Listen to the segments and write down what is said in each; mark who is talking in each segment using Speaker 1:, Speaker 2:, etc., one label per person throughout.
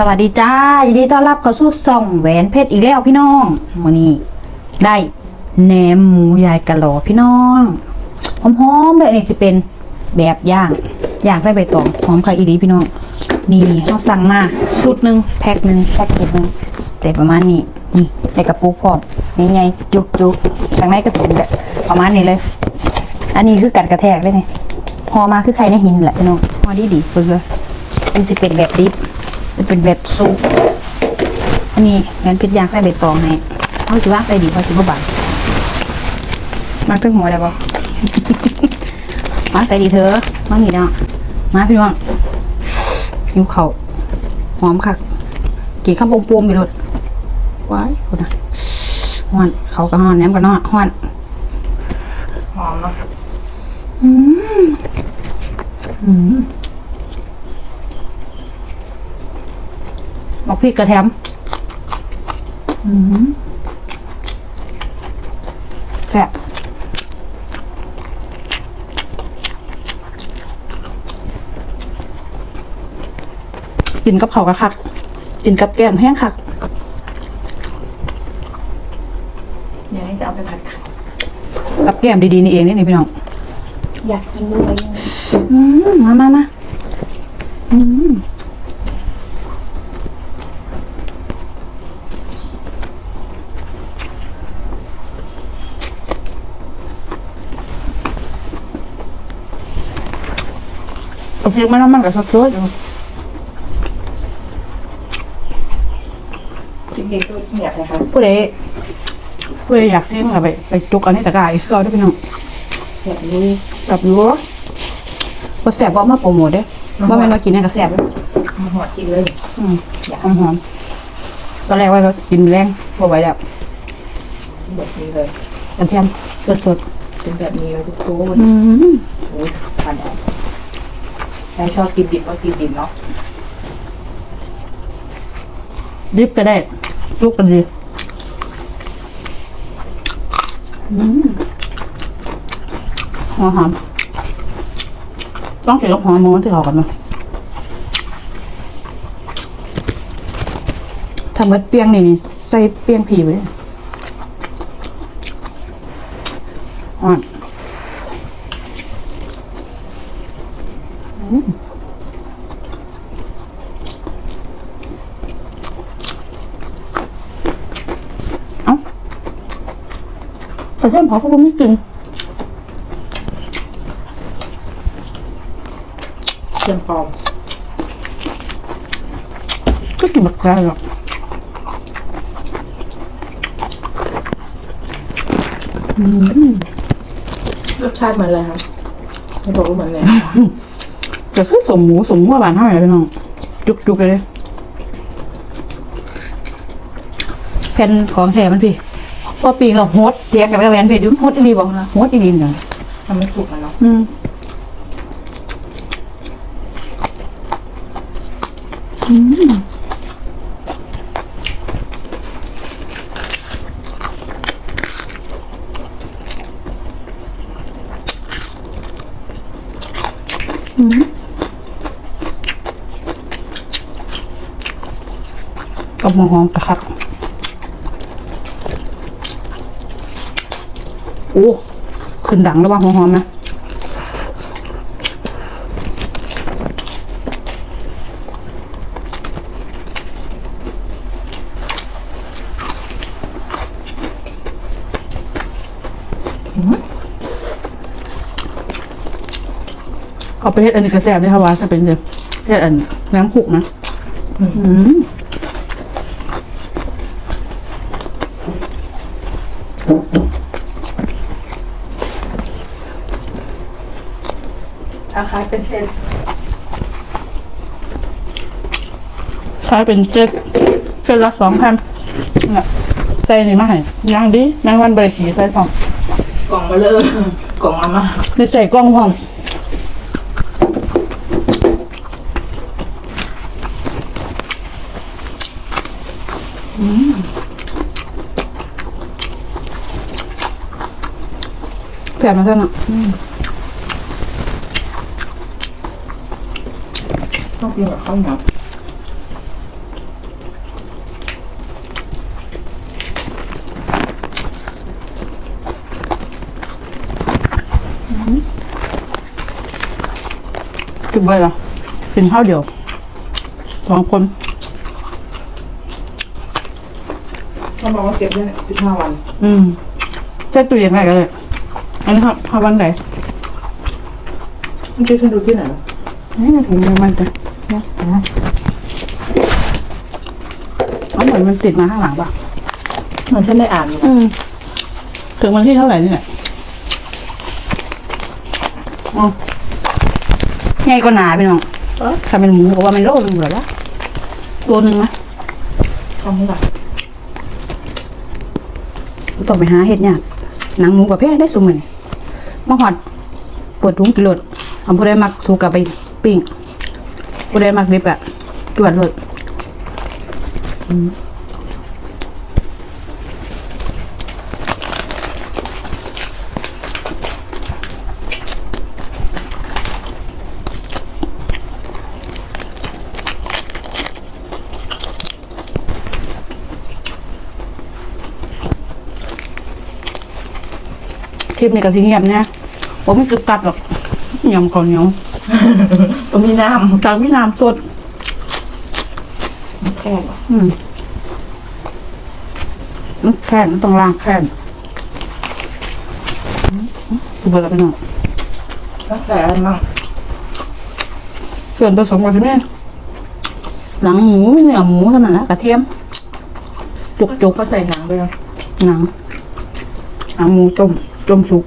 Speaker 1: สวัสดีจ้ายินดีต้อนรับเข้าสู่ส่องแหวนเพชรอีกแล้วพี่น้องวันนี้ ได้แหนมหมูยายกะหลอพี่น้องหอมๆเลยอันนี้จะเป็นแบบย่างย่างใส่ใบตองหอมค่ะอีดีพี่น้อง นี่เราสั่งมาชุดหนึ่งแพ็คหนึ่งแพ็คเกจหนึ่งแต่ประมาณนี้นี่ในกระปุกพร้อมนี่ไงจุกจุกๆข้างในก็จะเป็นแบบประมาณนี้เลย อันนี้คือกัดกระแทกเลยนี่พอมาคือใครในหินแหละพี่น้องพอดีดีเพิ่งเลยมันจะเป็นแบบดิบ จะเป็นแบบซุปอันนี้แมนพิษยางใส่ใบตองให้เขาจะว่างใส่ดีเขาจะบ่บานมาตึ้งหัวได้บ่มาใส่ดีเถอะมาหนีเนาะมาพี่น้องหิวเขาวหอมคักกินข้าวปมๆไปเลยว้ายคนน่ะฮ้อนเขาก็ฮ้อนแหนมก็นอนฮ้อน
Speaker 2: หอมเนาะ
Speaker 1: บอก พี่กระแทมอืมแซ่บกินกับเขาวกะคักกินกับแกมแห้งคัก
Speaker 2: เดี๋ยวนี้จะเอาไปผัดไข่
Speaker 1: กับแกมดีๆนี่เองนี่นี่พี่น้อง
Speaker 2: อยากกินด้วย
Speaker 1: อืมมามามาอืม เอาพริกมาแล้วมันกับซอสด้วย
Speaker 2: จริงๆก็อยากนะคะ
Speaker 1: ผู้ใดผู้ใดอยากซิ้งอะไปไปจุกอันนี้ตะกร้ายก็ได้พี่น้อง
Speaker 2: เสียบลุย
Speaker 1: แบบรู้ว่าแสบว่ามาโปรโมทเด้ว่าแม่นว่ากินเนี่ยก็แสบเลย
Speaker 2: มาหัวกินเลย
Speaker 1: อืมอยากหอมๆตอนแรกว่าก็กินแรงพอไหวแล้ว
Speaker 2: แบบนี้เลย
Speaker 1: กระเทียมสดๆ
Speaker 2: เป็นแบบนี้เลยทุกคน
Speaker 1: อืม
Speaker 2: โอ้ยทานได้ใครชอบกินดิบก็กินดิบเนาะ
Speaker 1: ดิบก็ได้ลุกกันดีอืมหัวหอมต้องเกี่ยวกับหัวหมูที่เขากันนะทำเม็ดเปียงนี่ใส่เปียงผีไว้อ่อนอืม เอ้าแต่เพื่อนเขาก็ไม่กิน
Speaker 2: เครื่องปอม
Speaker 1: ก็กินแบบไกลหรอก
Speaker 2: รสชาติเหมือนอะไรคะไม่บอกว่าเหมือนอะไร
Speaker 1: แต่คือสมหมูสมหัวบานเท่าไหร่พี่น้อง จุกจุกๆเลยแผ่นของแท้มันพี่พอปีเราโฮดเจียกับแหวนเพชรอยุ่โฮดอีรีบอกนะโฮดอีรีเนี่ย
Speaker 2: ทำไม่สุกมันเนาะ
Speaker 1: อืมอืมอืม กับหัวหอมกระคักโอ้ขึ้นดังแล้วว่าหัวหอมนะเอาไปเฮ็ดอันนี้กระแสบได้ค่ะว่าจะเป็นเดือเฮ็ดอันน้ำขุกนะ อืม
Speaker 2: อาคายเป็นเส้น
Speaker 1: ขายเป็นเจ็ดเจ็ดละสองพันเนี่ยใส่นี่มาให้ย่างดีแมงวันใบสีใส่ฟอง
Speaker 2: กล่องมาเลยกล่องมามา
Speaker 1: ได้ใส่กล้องพร้อมแสบมาซะเนาะ
Speaker 2: ชอบกินกับข้าวหนียว
Speaker 1: กินไปเหรอกินข้าวเดียวสองคน
Speaker 2: เขาบอกว่าเก็บได้สิบห้าวัน
Speaker 1: อืมใช่ตู้เยังไงกันเลยอันนี้ครับข้าววันไหน
Speaker 2: เมื่อกี้ฉันดูที่ไหน
Speaker 1: นี่ถึงมันจะ นี่ยนะเอาเหมือนมันติดมาข้างหลังป่ะ
Speaker 2: เหมือนฉันได้อ่านอยู่
Speaker 1: อืมถึงวันที่เท่าไหร่นี่แหละอ๋อไงก็หนาพี่น้อง
Speaker 2: เออ
Speaker 1: ถ้าเป็นหมูก็ว่ามันโลนึงเหรอละโลนึงไหม
Speaker 2: ทำให้หน่อย
Speaker 1: ต้องไปหาเห็ดเนี่ยากหนังหมูกับแพงได้สุมือนี่มาหอดเปิดถุงกิโลดเอาผู้ใดมักสูกับไปปิ้ง ผู้ใดมักดิบอะจวดเลยอืมคลิปนี้ก็ทิ้งเงียบนะผมไม่กึบกัดหรอกยำข้าเหนียว
Speaker 2: ก็มีน้
Speaker 1: จากพี่น้ำสดำ
Speaker 2: แค่ว่ะ
Speaker 1: อืมมันแค่นมันต้องล้างแค่นสุดยอดไปหน่อย
Speaker 2: แล้วแต่อะไรมั่ง
Speaker 1: ส่วนผสมก็จะมีหลังหมูเนื้อหมูเท่านั้นแหละกระเทียม จุกจุก
Speaker 2: เขาใส่หนังด้วยนะ
Speaker 1: ๆหนังหนังหมูต้มต้มสุก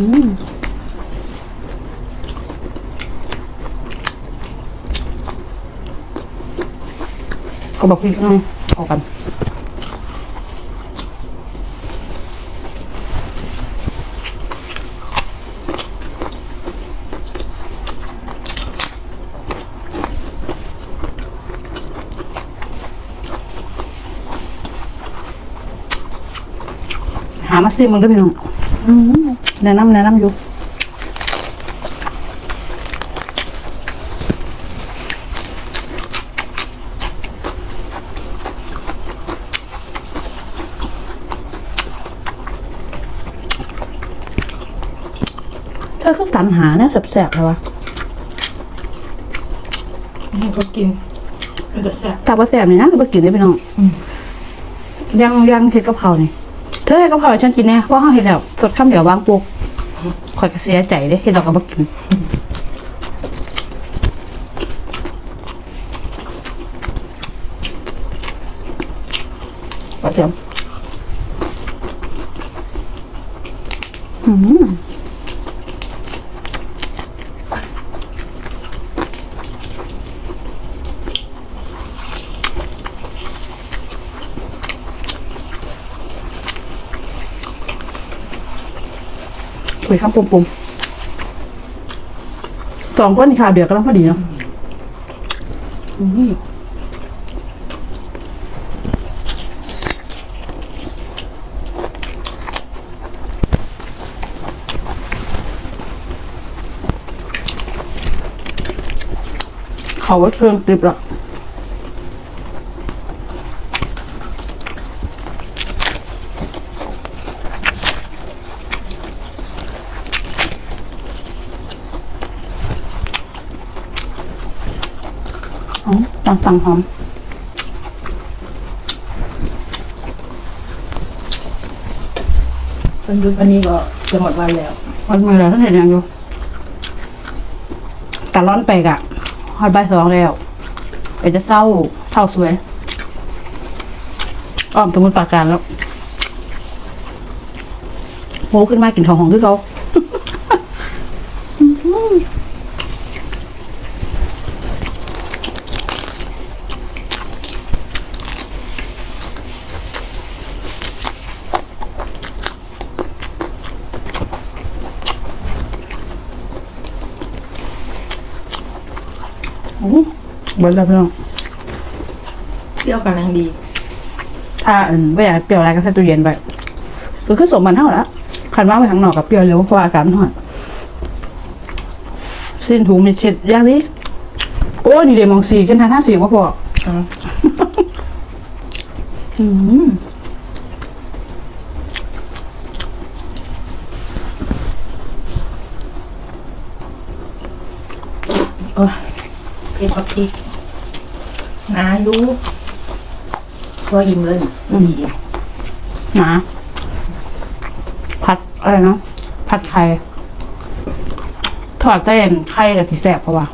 Speaker 1: อืมก็บอกพี่ข้างในเอากันหามาซิมึงด้วยพี่น้อง แนะนำแนะนำอยู่เธอคือตามหาเนี่ยแสบๆเลยวะ
Speaker 2: ให้เขากินมันจะแซ่บ
Speaker 1: จับว่าแสบนี่นะคือไปกินได้พี่น้องยังยังเห็ดกับเขาวนี่เธอเห็ดกับเขาวให้ฉันกินแน่เพราะเขาเห็ดแล้วสดข้ามเดี๋ยววางปุก คอยกระเสียใจเด้เห็ดเราก็บ่กิน
Speaker 2: กระเทียม
Speaker 1: อืม คุยข้ามปุ่มปุ่มสองคนนี่ข่าวเดือดก็ต้องพอดีเนาะอืมเขาว่าเครื่องติบละ อ๋อตังตังหอม
Speaker 2: เป็นยุคอันนี้ก็จะหมดวันแล้ว
Speaker 1: มันมือแล้วท่านเห็นยังอยู่แต่ร้อนไปกะฮอดใบายสองแล้วไปจะเศร้าเท่าสวย อ้อมสมุนปราการแล้วโหขึ้นมากินของของคือเขา เบิร์ดแล้วพี่น้อง
Speaker 2: เปรี้ยวกำลังดี
Speaker 1: ถ้าไม่อยากเปรี้ยวอะไรก็ใส่ตู้เย็นไปคืขึ้นสมมันเท่าละขันว่างไปทางนอกกับเปรี้ยวเร็วเพราะอากาศมันร้อนสิ้นถุงมีเช็ดยากดิโอ้ยนี่เดมองสีกันทานห้าสีว่าพอ
Speaker 2: อื
Speaker 1: อืมโอ้ย
Speaker 2: เผ็ดกับพริกนาอยู่ก็อิ่มเลย
Speaker 1: อืมหนาผัดอะไรเนาะผัดไข่ทอดเต้นไข่กับสีแสบเพราะว่า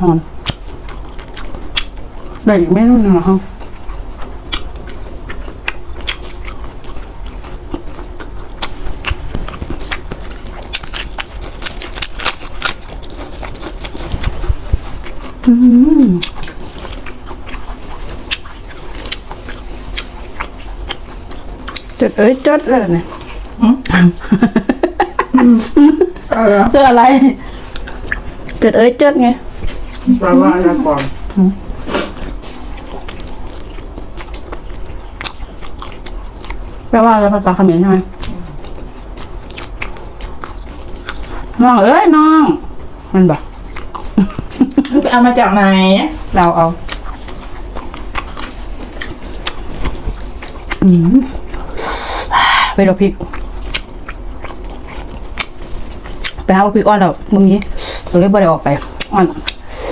Speaker 1: หอมได้อีกเมนูหนึงเหรอฮะอืม จุดเอ้ยจุดเลยเนี่ย
Speaker 2: อะไร
Speaker 1: คืออะไรจุดเอ้ยจุดไง
Speaker 2: แปลว่าอะไรก่อน
Speaker 1: แปลว่าอะไรภาษาเขมรใช่ไหมน้องเอ้ยน้อง มันบอก
Speaker 2: ไปเอามาจากไหน
Speaker 1: เราเอา อืม ไปดูพริก ไปหาว่าพริกอ่อนแล้วมึงนี้ตัวเล็กบ่ได้ออกไปอ่อน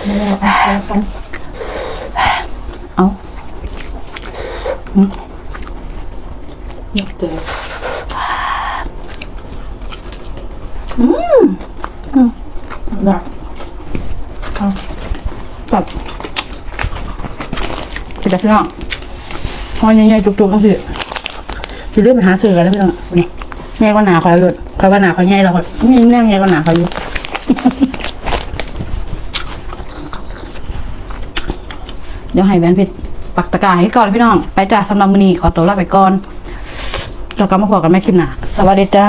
Speaker 2: ไม่ได้เอาไป
Speaker 1: เอา
Speaker 2: เนี่ยเจอได้
Speaker 1: แบบไปจับพี่น้องหอยใหญ่ๆจุกๆก็สิ จะเรื่อนไปหาซื้อกันแล้วพี่น้องนี่แง่ก็หนาคอยหลุดคอยว่าหนาคอยง่ายเราคอยนี่แน่แง่ก็หนาคอยอยู่เดี๋ยวให้แวนพิดปักตะกร้าให้ก่อนพี่น้อง ไปจ้าสำหรับมือนี้ขอตัวลาไปก่อนเรากลับมาพบกันแม่คลิปหน้าสวัสดีจ้า